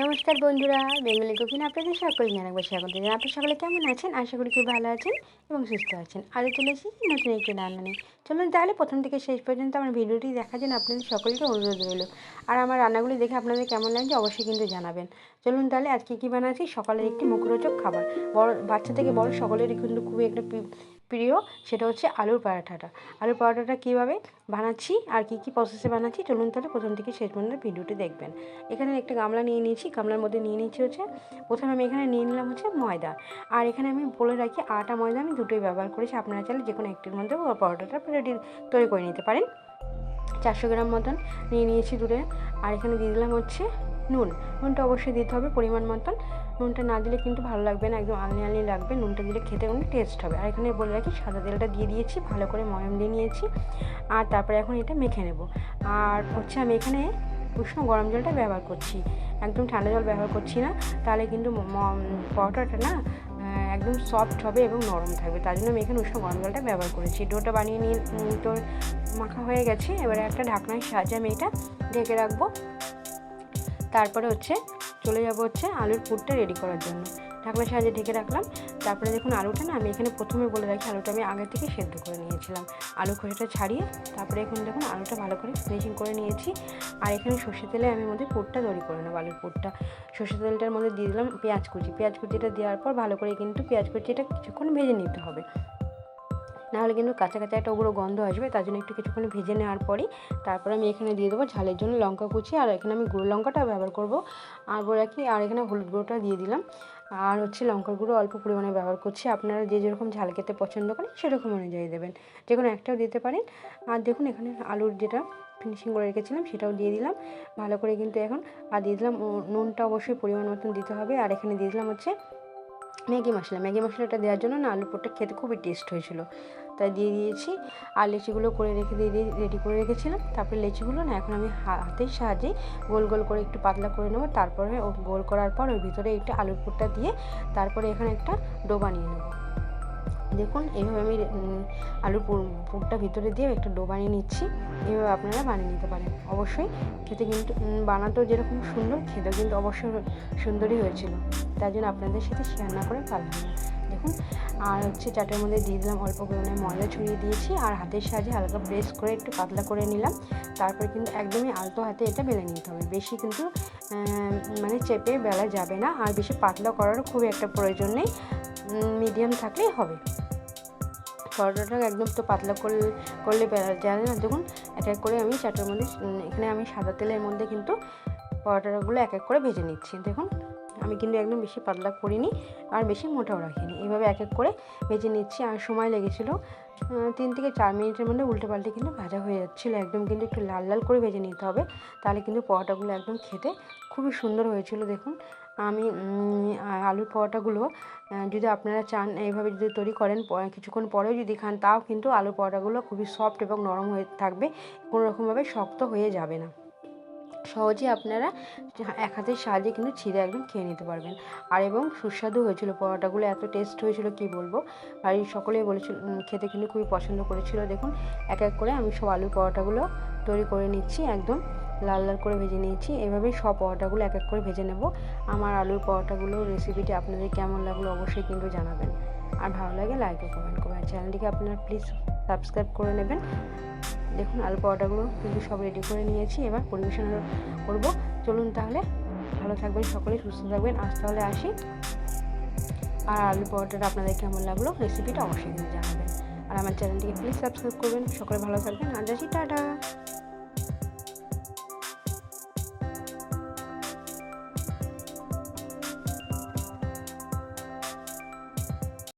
নমস্কার বন্ধুরা, Bengali cooking আপনাদের সকলকে জানাব স্বাগত। জানাই আপনি সকলে কেমন আছেন? আশা করি খুব ভালো আছেন এবং সুস্থ আছেন। আজও চলে এসেছি নতুন একটি রান্না নিয়ে চলুন তাহলে প্রথম থেকে শেষ পর্যন্ত আমার ভিডিওটি দেখার জন্য আপনাদের সকলকে অনুরোধ রইল। আর আমার রান্নাগুলি দেখে আপনাদের কেমন লাগছে অবশ্যই কিন্তু জানাবেন। চলুন তাহলে আজকে কী বানাচ্ছি? সকালের একটি মুখরোচক খাবার। বড়, বাচ্চা থেকে বড় সকলেরই কিন্তু খুবই একটা প্রিয়, সেটা হচ্ছে আলুর পরাঠাটা আলুর পরাঠাটা কীভাবে বানাচ্ছি আর কী কী প্রসেসে বানাচ্ছি, চলুন তাহলে প্রথম থেকে শেষ পর্যন্ত ভিডিওটি দেখবেন। এখানে একটা গামলা নিয়ে নিয়েছি গামলার মধ্যে নিয়ে নিয়েছি হচ্ছে, প্রথমে আমি এখানে নিয়ে নিলাম হচ্ছে ময়দা। আর এখানে আমি বলে রাখি, আটা, ময়দা আমি দুটোই ব্যবহার করেছি। আপনারা চাইলে যে কোনো একটির মধ্যে পরোটাটা রেডি তৈরি করে নিতে পারেন। চারশো গ্রাম মতন নিয়ে নিয়েছি দূরে আর এখানে দিয়ে দিলাম হচ্ছে নুন। নুনটা অবশ্যই দিতে হবে পরিমাণ মতন। নুনটা না দিলে কিন্তু ভালো লাগবে না, একদম আলনি আলনি লাগবে। নুনটা দিলে খেতে অনেক টেস্ট হবে। আর এখানে বলে রাখি, সাদা তেলটা দিয়ে দিয়েছি, ভালো করে ময়ম দিয়ে নিয়েছি। আর তারপরে এখন এটা মেখে নেব। আর হচ্ছে আমি এখানে উষ্ণ গরম জলটা ব্যবহার করছি। একদম ঠান্ডা জল ব্যবহার করছি না, তাহলে কিন্তু পরোটাটা না একদম সফট হবে এবং নরম থাকবে। তার জন্য আমি এখানে উষ্ণ গরম জলটা ব্যবহার করেছি। ডোটা বানিয়ে নিয়ে তোর মাখা হয়ে গেছে। এবারে একটা ঢাকনার সাহায্যে আমি এটা ঢেকে রাখব। তারপরে হচ্ছে, চলে যাব হচ্ছে আলুর পুরটা রেডি করার জন্য। ঢাকনার সাহায্যে ঢেকে রাখলাম। তারপরে দেখুন আলুটা না, আমি এখানে প্রথমে বলে রাখি, আলুটা আমি আগে থেকে সেদ্ধ করে নিয়েছিলাম। আলু খোসাটা ছাড়িয়ে তারপরে এখন দেখুন আলুটা ভালো করে ফিনিশিং করে নিয়েছি। আর এখানে সর্ষে তেলে আমি মধ্যে পুরটা তৈরি করে নেব, আলুর পুরটা। সর্ষে তেলটার মধ্যে দিয়ে দিলাম পেঁয়াজ কুচি। পেঁয়াজ কুচিটা দেওয়ার পর ভালো করে কিন্তু পেঁয়াজ কুচিটা কিছুক্ষণ ভেজে নিতে হবে। নাহলে কিন্তু কাঁচা কাঁচা একটা উগ্র গন্ধ আসবে, তার জন্য একটু কিছুক্ষণ ভেজে নেওয়ার পরই তারপরে আমি এখানে দিয়ে দেবো ঝালের জন্য লঙ্কা কুচি, আর এখানে আমি গুঁড়ো লঙ্কাটা ব্যবহার করব, আর বলে রাখি, আর এখানে হলুদ গুঁড়োটা দিয়ে দিলাম, আর হচ্ছে লঙ্কার গুঁড়ো অল্প পরিমাণে ব্যবহার করছি, আপনারা যে যেরকম ঝাল খেতে পছন্দ করেন সেরকম অনুযায়ী দেবেন, যে কোনো একটাও দিতে পারেন, আর দেখুন এখানে আলুর যেটা ফিনিশিং করে রেখেছিলাম সেটাও দিয়ে দিলাম, ভালো করে কিন্তু এখন, আর দিয়ে দিলাম নুনটা অবশ্যই পরিমাণ মতন দিতে হবে, আর এখানে দিয়ে দিলাম হচ্ছে ম্যাগি মশলা, ম্যাগি মশলাটা দেওয়ার জন্য না আলুর পোরটা খেতে খুবই টেস্ট হয়েছিল তাই দিয়ে দিয়েছি। আর লেচিগুলো করে রেখে দিয়ে রেডি করে রেখেছিলাম। তারপরে লেচিগুলো না এখন আমি হাতের সাহায্যে গোল গোল করে একটু পাতলা করে নেব। তারপরে ও গোল করার পর ওর ভিতরে একটু আলুর পুরটা দিয়ে তারপরে এখানে একটা ডো বানিয়ে নেব। দেখুন এইভাবে আমি আলুর পুরটা ভিতরে দিয়ে একটা ডো বানিয়ে নিচ্ছি। এইভাবে আপনারা বানিয়ে নিতে পারেন। অবশ্যই খেতে কিন্তু বানাতেও যেরকম সুন্দর, খেতেও কিন্তু অবশ্যই সুন্দরই হয়েছিল। তার জন্য আপনাদের সাথে শেয়ার না করে পারলাম না দেখুন। আর হচ্ছে চাটের মধ্যে দিয়ে দিলাম অল্প পরিমাণে ময়দা ছড়িয়ে দিয়েছি আর হাতের সাহায্যে হালকা প্রেস করে একটু পাতলা করে নিলাম। তারপর কিন্তু একদমই আলতো হাতে এটা বেলে নিতে হবে। বেশি কিন্তু মানে চেপে বেলা যাবে না আর বেশি পাতলা করারও খুবই একটা প্রয়োজন নেই। মিডিয়াম থাকলেই হবে। পরোটাটা একদম তো পাতলা করলে করলে বেলা যায় না। দেখুন, এক এক করে আমি চাটের মধ্যে এখানে আমি সাদা তেলের মধ্যে কিন্তু পরোটাগুলো এক এক করে ভেজে নিচ্ছি। দেখুন। আমি কিন্তু একদম বেশি পাতলা করিনি আর বেশি মোটাও রাখিনি। এইভাবে এক এক করে ভেজে নিচ্ছি আর সময় লেগেছিলো তিন থেকে চার মিনিটের মধ্যে উল্টে পাল্টে কিন্তু ভাজা হয়ে যাচ্ছিল। একদম কিন্তু একটু লাল লাল করে ভেজে নিতে হবে, তাহলে কিন্তু পরোটাগুলো একদম খেতে খুবই সুন্দর হয়েছিল। দেখুন, আমি আলুর পরোটাগুলো যদি আপনারা চান এইভাবে যদি তৈরি করেন কিছুক্ষণ পরেও যদি খান, তাও কিন্তু আলুর পরোটাগুলো খুবই সফট এবং নরম হয়ে থাকবে, কোনো রকমভাবে শক্ত হয়ে যাবে না। সহজেই আপনারা এক হাতের সাহায্যে কিন্তু ছিঁড়ে একদম খেয়ে নিতে পারবেন। আর এবং সুস্বাদু হয়েছিল, পরোটাগুলো এত টেস্ট হয়েছিল, কি বলব? বাড়ির সকলেই বলেছিল খেতে কিন্তু খুবই পছন্দ করেছিল। দেখুন, এক এক করে আমি সব আলুর পরোটাগুলো তৈরি করে নিচ্ছি, একদম লাল লাল করে ভেজে নিয়েছি। এভাবেই সব পরোটাগুলো এক এক করে ভেজে নেব। আমার আলুর পরোটাগুলো রেসিপিটি আপনাদের কেমন লাগল অবশ্যই কিন্তু জানাবেন। আর ভালো লাগে লাইক ও কমেন্ট করবেন। চ্যানেলটিকে আপনারা প্লিজ সাবস্ক্রাইব করে নেবেন। দেখুন আলু পরোটাগুলো কিন্তু সব রেডি করে নিয়েছি, এবার পরিবেশন করব। চলুন তাহলে, ভালো থাকবেন সকলে, সুস্থ থাকবেন। আজ তাহলে আসি। আর আলু পরোটাটা আপনাদের কেমন লাগল রেসিপিটা অবশ্যই জানাবেন। আর আমার চ্যানেলটিকে প্লিজ সাবস্ক্রাইব করবেন। সকলে ভালো থাকবেন। আজ আসি, টাটা।